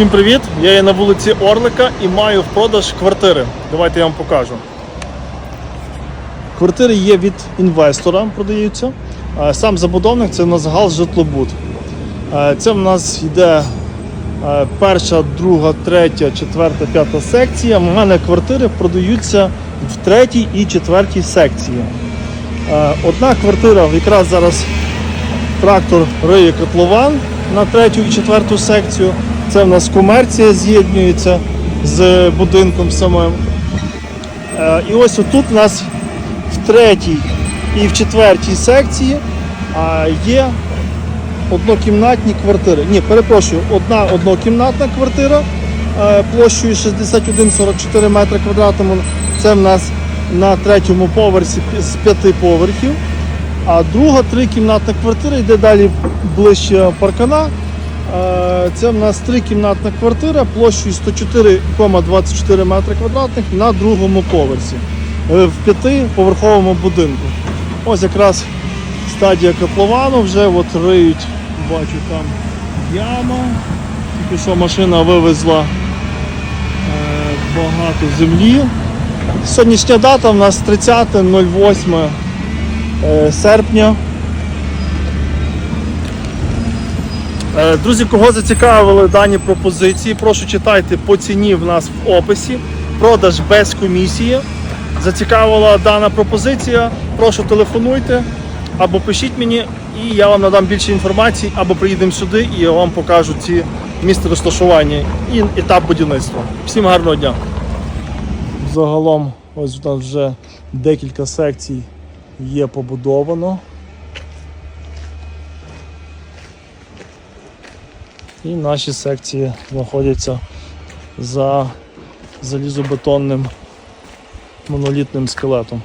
Всім привіт! Я є на вулиці Орлика і маю в продаж квартири. Давайте я вам покажу. Квартири є від інвестора, продаються. Е, Сам забудовник це в нас ГАЛ Житлобуд. Е, Це в нас йде е, перша, друга, третя, четверта, п'ята секція. У мене квартири продаються в третій і четвертій секції. Одна квартира якраз зараз трактор риє котлован на третю і четверту секцію. Це в нас комерція з'єднується з будинком самим. Е, І ось отут у нас в третій і в четвертій секції є однокімнатні квартири. Ні, перепрошую, одна однокімнатна квартира е, площею 61,44 метри квадратному. Це в нас на третьому поверсі з п'яти поверхів. А друга трикімнатна квартира йде далі ближче паркана. Е, Це в нас трикімнатна квартира площею 104,24 метри квадратних на другому поверсі е, в п'ятиповерховому будинку. Ось якраз стадія котловану, вже от риють, бачу там яма. Тільки що машина вивезла е, багато землі. Сьогоднішня дата у нас 30.08 е, серпня. Друзі, кого зацікавили дані пропозиції, прошу читайте по ціні в нас в описі. Продаж без комісії. Зацікавила дана пропозиція, прошу телефонуйте або пишіть мені, і я вам надам більше інформації, або приїдемо сюди і я вам покажу ці місця розташування і етап будівництва. Всім гарного дня! Загалом, ось у нас вже декілька секцій є побудовано. І наші секції знаходяться за залізобетонним монолітним скелетом.